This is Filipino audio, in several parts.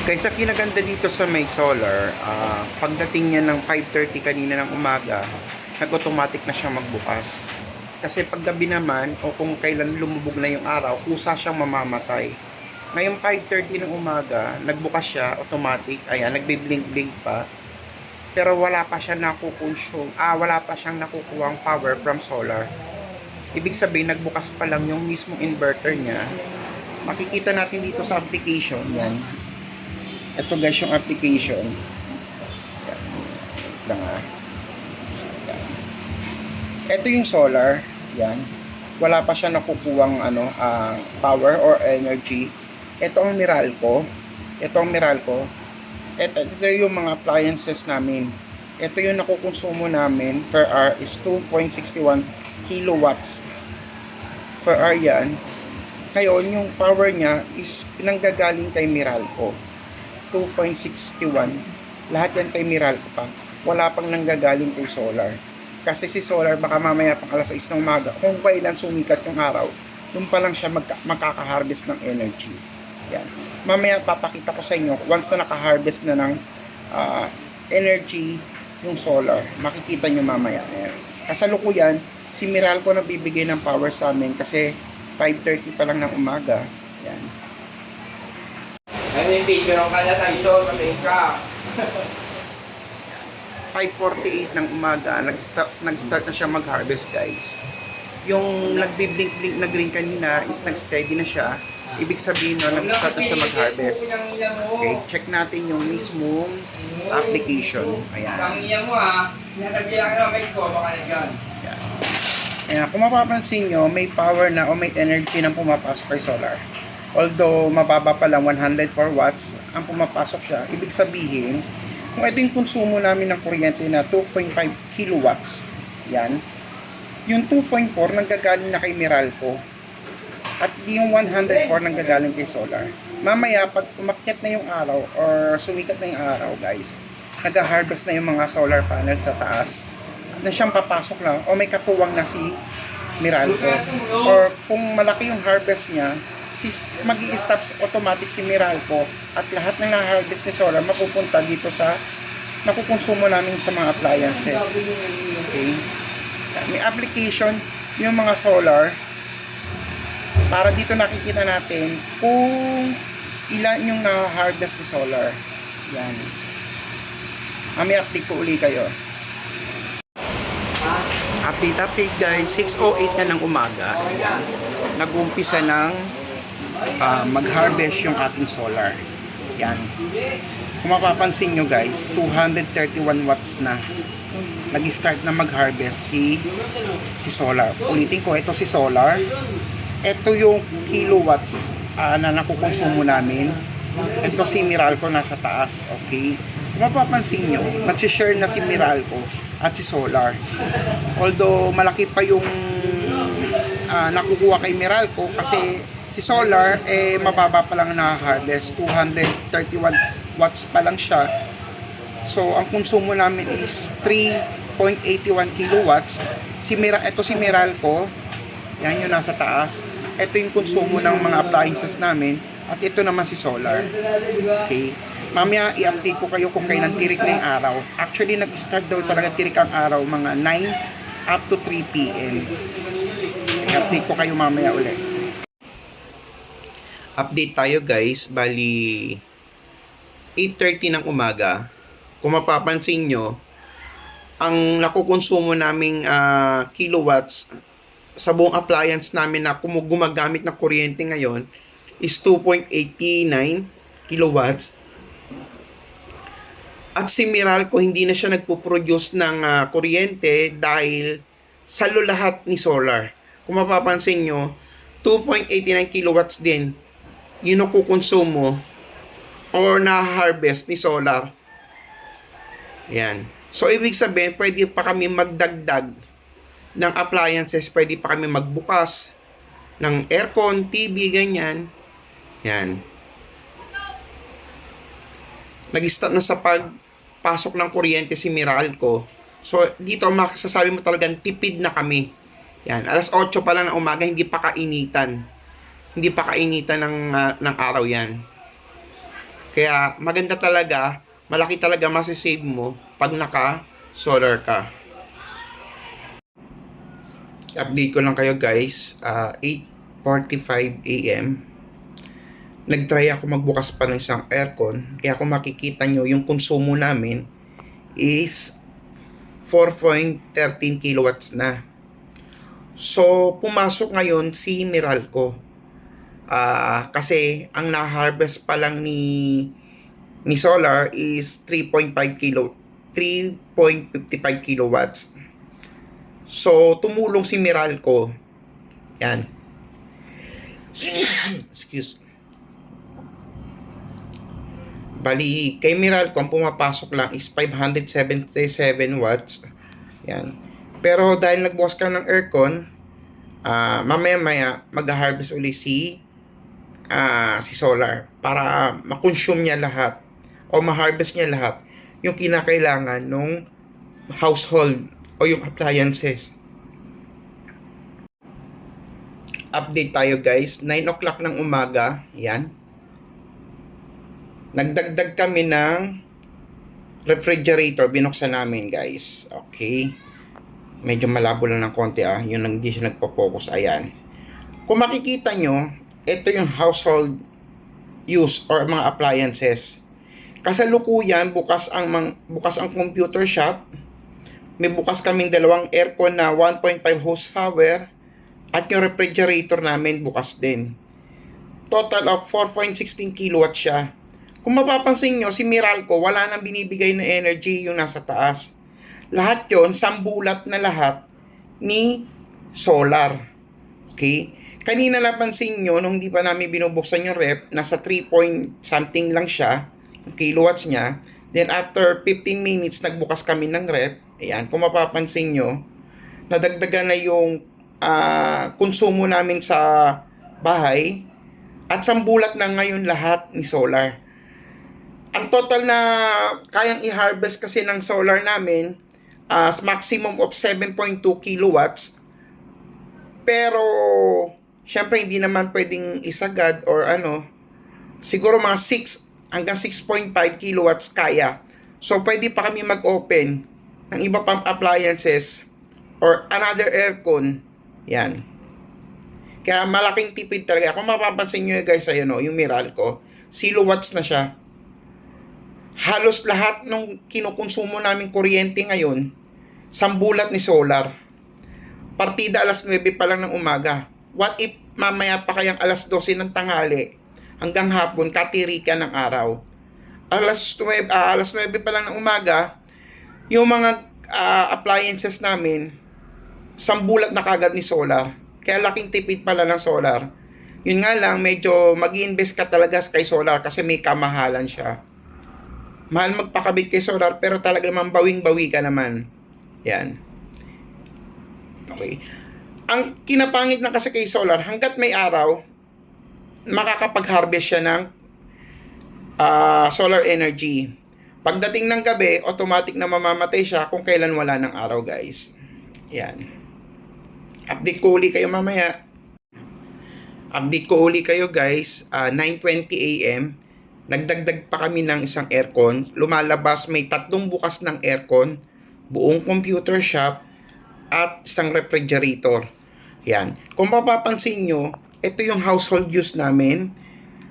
Kaysa kinaganda dito sa may solar, ah, pagdating niya ng 5.30 kanina ng umaga, nag-automatic na siya magbukas. Kasi paggabi naman, o kung kailan lumubog na yung araw, kusa siyang mamamatay. Ngayong 5.30 ng umaga, nagbukas siya, automatic, ayan, nagbi-blink-blink pa. Pero wala pa siya nakukonsume, ah, wala pa siyang nakukuhang power from solar. Ibig sabihin, nagbukas pa lang yung mismong inverter niya. Makikita natin dito sa application, yan. Ito guys yung application. Wait lang ah. Yan. Ito yung solar. Yan. Wala pa siya nakukuhang ano, ah, power or energy. Ito ang Meralco. Ito ang Meralco. Ito, ito yung mga appliances namin. Ito yung nakukonsumo namin per hour is 2.61 kilowatts per hour yan. Ngayon, yung power niya is nanggagaling kay Meralco. 2.61. Lahat yan kay Meralco pa. Wala pang nanggagaling kay solar. Kasi si solar baka mamaya pang alas 6 ng umaga, kung kailan sumikat yung araw, doon pa lang siya magka- makaka-harvest ng energy. Yan. Mamaya papakita ko sa inyo, once na naka-harvest na ng ah, energy yung solar, makikita nyo mamaya. Ayan. Kasalukuyan, si Meralco na bibigay ng power sa amin kasi 5.30 pa lang ng umaga. Ano yung video ng kanya tayo, sabihin ka. 5.48 ng umaga, nag-start, nag-start na siya mag-harvest guys. Yung nagbi-blink-blink na green kanina is nag-steady na siya. Ibig sabihin na nag-start na siya mag-harvest. Okay, check natin yung mismong application. Ayan. Tangiya mo ha. Natabilang ka ng ko, baka na dyan. Ayan. Kung mapapansin nyo, may power na o may energy na pumapasok kay solar. Although mababa pa lang 104 watts ang pumapasok siya, ibig sabihin, kung ito yung konsumo namin ng kuryente na 2.5 kilowatts, yan, yung 2.4 nanggagaling na kay Meralco at yung 104 nanggagaling kay solar. Mamaya, pag umakyat na yung araw or sumikat na yung araw, guys, nag-harvest na yung mga solar panels sa taas na siyang papasok lang o may katuwang na si Meralco. Or kung malaki yung harvest niya, mag stop automatic si Meralco at lahat ng na-harvest ni solar mapupunta dito sa nakukonsumo namin sa mga appliances. Okay? May application yung mga solar para dito nakikita natin kung ilan yung na-harvest ni solar. Yan. Ah, may update ko uli kayo. Update, update guys. 6.08 na ng umaga. Nag-umpisa ng ah, mag-harvest yung ating solar. Yan. Kung mapapansin nyo guys, 231 watts na. Nag-start na mag-harvest si si solar. Ulitin ko, ito si solar. Ito yung kilowatts ah, na nakukonsumo namin. Ito si Meralco nasa taas, okay? Kung mapapansin nyo, nagsishare na si Meralco at si Solar. Although malaki pa yung ah, nakukuha kay Meralco kasi si Solar eh mababa pa lang na-harvest 231 watts pa lang siya. So ang konsumo namin is 3.81 kilowatts. Si Mira ito si Meralco yan yung nasa taas. Ito yung konsumo ng mga appliances namin. At ito naman si Solar. Okay. Mamaya i-update ko kayo kung kailan tirik na yung araw. Actually nag-start daw talaga tirik ang araw mga 9 up to 3 p.m. i-update ko kayo mamaya ulit update tayo guys. Bali 8.30 ng umaga. Kung mapapansin nyo ang nakukonsumo naming ah, kilowatts sa buong appliance namin na gumagamit ng kuryente ngayon is 2.89 kilowatts. At si Meralco hindi na siya nagpo-produce ng ah, kuryente dahil salo lahat ni solar. Kung mapapansin nyo 2.89 kilowatts din yung nakukonsumo or na-harvest ni solar. Yan. So, ibig sabihin, pwede pa kami magdagdag ng appliances, pwede pa kami magbukas ng aircon, TV, ganyan. Yan. Nag-start na sa pagpasok ng kuryente si Meralco. So, dito makasasabi mo talagang tipid na kami. Yan. Alas 8 pa lang ng umaga, hindi pa kainitan. Hindi pa kainitan ng, ah, ng araw yan. Kaya maganda talaga, malaki talaga masisave mo pag naka-solar ka. Update ko lang kayo guys, ah, 8.45 a.m. Nagtry ako magbukas pa ng isang aircon. Kaya kung makikita nyo, yung konsumo namin is 4.13 kilowatts na. So, pumasok ngayon si Meralco. Ah, kasi ang na-harvest pa lang ni ni solar is 3.5 kilo 3.55 kilowatts. So, tumulong si Meralco. Yan. Excuse. Bali, kay Meralco, ang pumapasok lang is 577 watts. Yan. Pero dahil nagbukas ka ng aircon, ah mamaya-maya mag-harvest uli si ah si solar para ma-consume niya lahat o ma-harvest niya lahat yung kinakailangan ng household o yung appliances. Update tayo guys. 9 o'clock ng umaga. Yan. Nagdagdag kami ng refrigerator. Binuksan namin guys. Okay. Medyo malabo lang ng konti ah. Yung hindi siya nagpo-focus. Ayan. Kung makikita nyo, ito yung household use or mga appliances. Kasalukuyan, bukas ang mang, bukas ang computer shop. May bukas kaming dalawang aircon na 1.5 horsepower at yung refrigerator namin bukas din. Total of 4.16 kilowatt siya. Kung mapapansin nyo, si Meralco, wala nang binibigay na energy yung nasa taas. Lahat yon sambulat na lahat ni solar. Okay? Kanina napansin nyo, nung hindi pa namin binubuksan yung rep, nasa 3 point something lang siya, yung kilowatts niya. Then after 15 minutes, nagbukas kami ng rep. Ayan, kung mapapansin nyo, nadagdagan na yung ah, konsumo namin sa bahay at sambulat na ngayon lahat ni solar. Ang total na kayang i-harvest kasi ng solar namin as maximum of 7.2 kilowatts. Pero syempre hindi naman pwedeng isagad or ano. Siguro mga 6 hanggang 6.5 kilowatts kaya. So pwede pa kami mag-open ng iba pang appliances or another aircon. Yan. Kaya malaking tipid talaga. Kung mapapansin nyo guys, ayun o, yung Meralco, kilowatts na siya. Halos lahat ng kinukonsumo namin kuryente ngayon, sambulat ni solar. Partida alas 9 pa lang ng umaga. What if mamaya pa kayang alas 12 ng tanghali hanggang hapon katirikan ng araw? Alas 9, ah, alas 9 pa lang ng umaga, yung mga ah, appliances namin, sambulat na kagad ni solar. Kaya laking tipid pala ng solar. Yun nga lang, medyo mag invest ka talaga kay solar kasi may kamahalan siya. Mahal magpakabit kay solar pero talaga naman bawing-bawi ka naman. Yan. Okay. Ang kinapangit na kasi kay solar, hanggat may araw, makakapag-harvest siya ng ah, solar energy. Pagdating ng gabi, automatic na mamamatay siya kung kailan wala ng araw, guys. Yan. Update ko uli kayo mamaya. Update ko uli kayo, guys. Ah, 9.20 a.m. Nagdagdag pa kami ng isang aircon. Lumalabas, may tatlong bukas ng aircon, buong computer shop, at isang refrigerator. Yan. Kung mapapansin nyo, ito yung household use namin.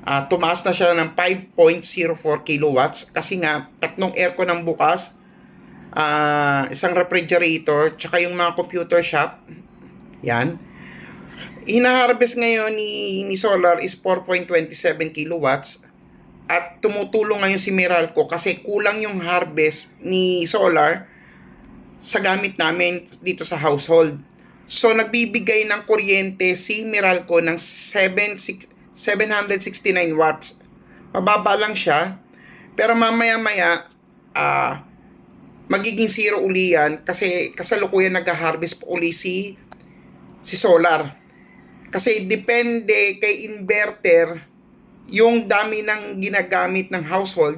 Ah, tumaas na siya ng 5.04 kilowatts kasi nga tatlong aircon ang bukas, ah, isang refrigerator, tsaka yung mga computer shop. Yan. Hina-harvest ngayon ni, ni solar is 4.27 kilowatts at tumutulong ngayon si Meralco kasi kulang yung harvest ni solar sa gamit namin dito sa household. So, nagbibigay ng kuryente si Meralco ng 7, 769 watts. Mababa lang siya. Pero mamaya-maya, ah, magiging zero uli yan kasi kasalukuyan nag-harvest po uli si, si solar. Kasi depende kay inverter yung dami ng ginagamit ng household,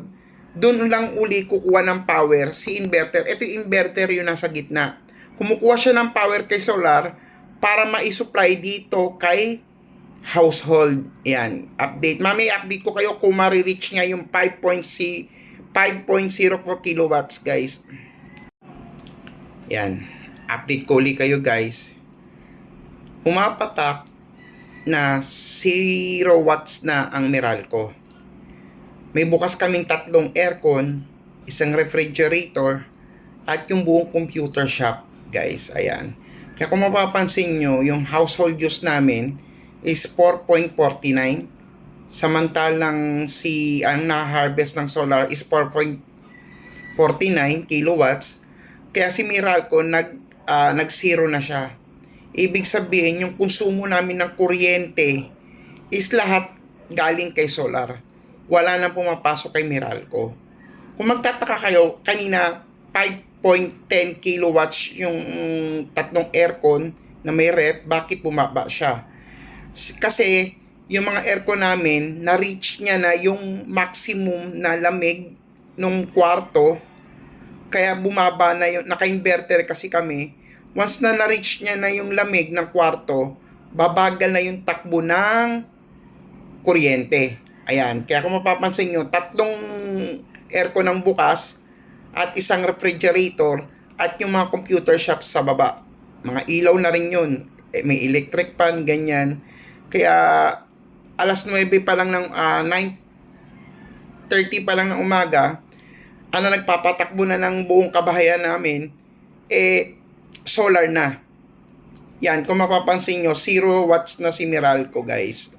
doon lang uli kukuha ng power si inverter. Ito yung inverter yung nasa gitna. Kumukuha siya ng power kay solar para ma-supply dito kay household. Yan. Update. Mami, update ko kayo kung marireach nga yung 5.0 5.04 kilowatts, guys. Yan. Update ko ulit kayo, guys. Humapatak na 0 watts na ang Meralco. May bukas kaming tatlong aircon, isang refrigerator, at yung buong computer shop, guys. Ayan. Kaya kung mapapansin nyo, yung household use namin is 4.49. Samantalang si ang na-harvest ng solar is 4.49 kilowatts. Kaya si Meralco nag ah, nag-zero na siya. Ibig sabihin, yung konsumo namin ng kuryente is lahat galing kay solar. Wala nang pumapasok kay Meralco. Kung magtataka kayo, kanina 5.10 kilowatts yung tatlong aircon na may rep, bakit bumaba siya? Kasi yung mga aircon namin, na-reach niya na yung maximum na lamig nung kwarto. Kaya bumaba na yung, naka-inverter kasi kami. Once na na-reach niya na yung lamig ng kwarto, babagal na yung takbo ng kuryente. Ayan. Kaya kung mapapansin nyo, tatlong aircon ang bukas at isang refrigerator at yung mga computer shops sa baba. Mga ilaw na rin yun. Eh, May electric fan, ganyan. Kaya alas 9 pa lang ng ah, 9.30 pa lang ng umaga, ano nagpapatakbo na ng buong kabahayan namin, eh, solar na. Yan, kung mapapansin nyo, 0 watts na si Meralco, guys.